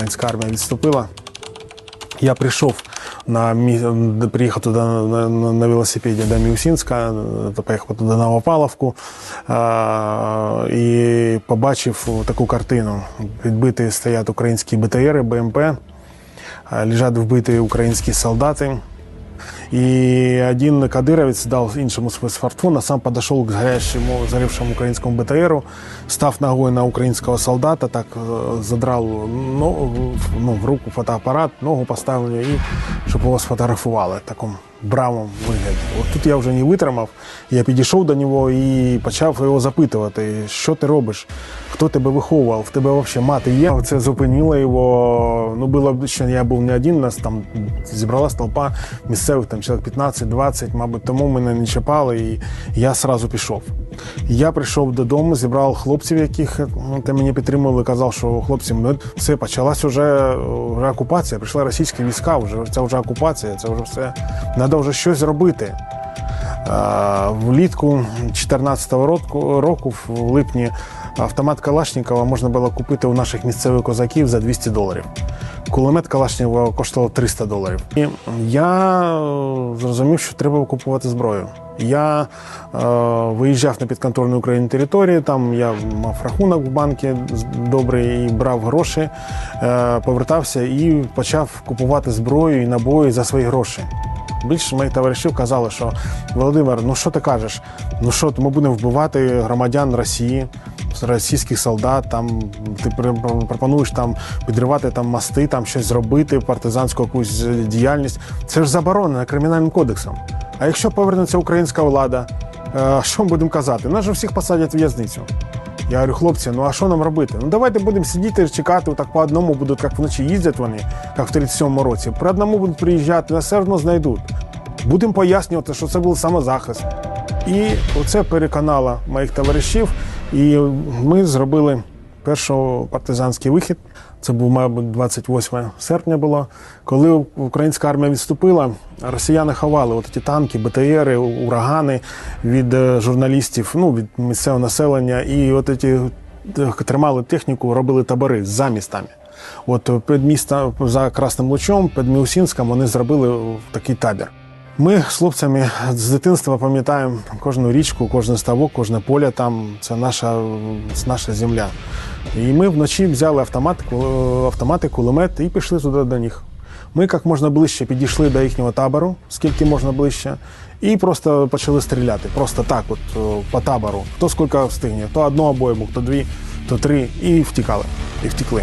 українська армія відступила. Я прийшов на приїхав туди на, на, на велосипеді до Міусінська, поїхав туди на Опаловку а, і побачив таку картину. Відбиті стоять українські БТРи, БМП, лежать вбиті українські солдати. И один кадыровец дал іншому смартфон, сам подошел к горящему, сгоревшему украинскому БТРу, став ногой на украинского солдата, так задрав задрал ногу, ну, в руку фотоаппарат, ногу поставил и щоб його сфотографували такому бравому вигляді. От тут я вже не витримав, я підійшов до нього і почав його запитувати, що ти робиш, хто тебе виховував, в тебе взагалі мати є. Це зупинило його. Ну, було що я був не один, нас там зібралась толпа місцевих, там чоловік 15-20, мабуть, тому мене не чіпали, і я одразу пішов. Я прийшов додому, зібрав хлопців, яких ну, те мені підтримували, казав, що хлопці, ну, все, почалась вже, окупація, прийшла російські війська, вже, це вже окупація, це вже все. Треба вже щось робити. А, Влітку 2014 року, року, в липні, автомат Калашникова можна було купити у наших місцевих козаків за 200 доларів. Кулемет Калашникова коштував 300 доларів. І я е, зрозумів, що треба купувати зброю. Я е, виїжджав на підконтрольну Україні територію, там я мав рахунок в банку добрий і брав гроші, е, повертався і почав купувати зброю і набої за свої гроші. Більше моїх товаришів казали, що Володимир, ну що ти кажеш? Ну що, ми будемо вбивати громадян Росії, російських солдат, там ти пропонуєш там підривати там мости, там щось зробити, партизанську якусь діяльність. Це ж заборонено кримінальним кодексом. А якщо повернеться українська влада, е, що ми будемо казати? Нас же всіх посадять в в'язницю. Я говорю, хлопці, ну а що нам робити? Ну давайте будемо сидіти, чекати, так по одному будуть, як вночі їздять вони, як в 37-му році. По одному будуть приїжджати, нас все одно знайдуть. Будемо пояснювати, що це був самозахист. І оце переконало моїх товаришів. І ми зробили перший партизанський вихід. Це був, мабуть, 28 серпня було. Коли українська армія відступила, росіяни ховали от ті танки, БТРи, урагани від е, журналістів, ну від місцевого населення. І от ті е, тримали техніку, робили табори за містами. От під містом за Красним Лучом, під Міусінськом вони зробили такий табір. Ми з хлопцями з дитинства пам'ятаємо кожну річку, кожен ставок, кожне поле там. Це наша, наша земля. І ми вночі взяли автомат, автомати, кулемет і пішли туди до них. Ми як можна ближче підійшли до їхнього табору, скільки можна ближче, і просто почали стріляти. Просто так, от по табору. Хто скільки встигне, то одну обойму, то дві, то три, і втікали. І втекли.